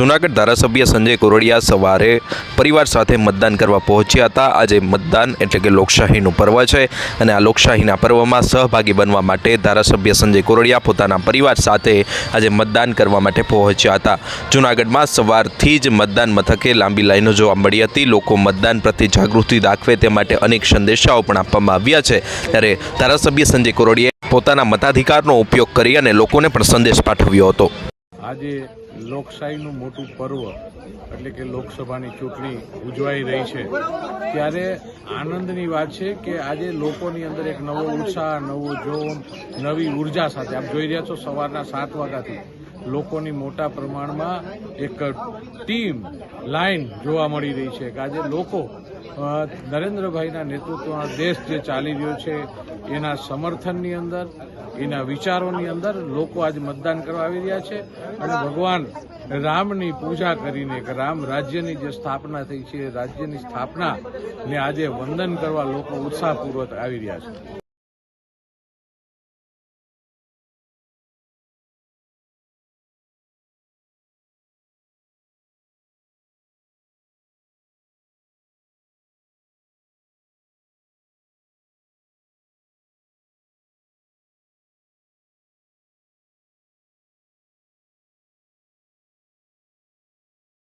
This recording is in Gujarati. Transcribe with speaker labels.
Speaker 1: જૂનાગઢ ધારાસભ્ય સંજય કોરડિયા સવારે પરિવાર સાથે મતદાન કરવા પહોંચ્યા હતા. આજે મતદાન એટલે કે લોકશાહીનું પર્વ છે અને આ લોકશાહીના પર્વમાં સહભાગી બનવા માટે ધારાસભ્ય સંજય કોરડિયા પોતાના પરિવાર સાથે આજે મતદાન કરવા માટે પહોંચ્યા હતા. જૂનાગઢમાં સવારથી જ મતદાન મથકે લાંબી લાઈનો જોવા મળી હતી. લોકો મતદાન પ્રત્યે જાગૃતિ દાખવે તે માટે અનેક સંદેશાઓ પણ આપવામાં આવ્યા છે. ત્યારે ધારાસભ્ય સંજય કોરડિયાએ પોતાના મતાધિકારનો ઉપયોગ કરી અને લોકોને પણ સંદેશ પાઠવ્યો હતો.
Speaker 2: આજે લોકશાહીનું મોટું પર્વ, એટલે કે લોકસભાની ચૂંટણી ઉજવાઈ રહી છે. ત્યારે આનંદની વાત છે કે આજે લોકોની અંદર એક નવો ઉત્સાહ, નવો જોમ નવી ઊર્જા સાથે. આપ જોઈ રહ્યા છો સવારના સાત વાગ્યાથી. લોકોની મોટા પ્રમાણમાં એક ટીમ, લાઈન જોવા મળી રહી છે. કે આજે લોકો નરેન્દ્રભાઈના નેતૃત્વમાં દેશ જે ચાલી રહ્યો છે, એના સમર્થનની અંદર, એના વિચારોની અંદર લોકો આજે મતદાન કરવા આવી રહ્યા છે. અને ભગવાન રામની પૂજા કરીને, કે રામ રાજ્યની જે સ્થાપના થઈ છે રાજ્યની સ્થાપનાને આજે વંદન કરવા લોકો ઉત્સાહપૂર્વક આવી રહ્યા છે.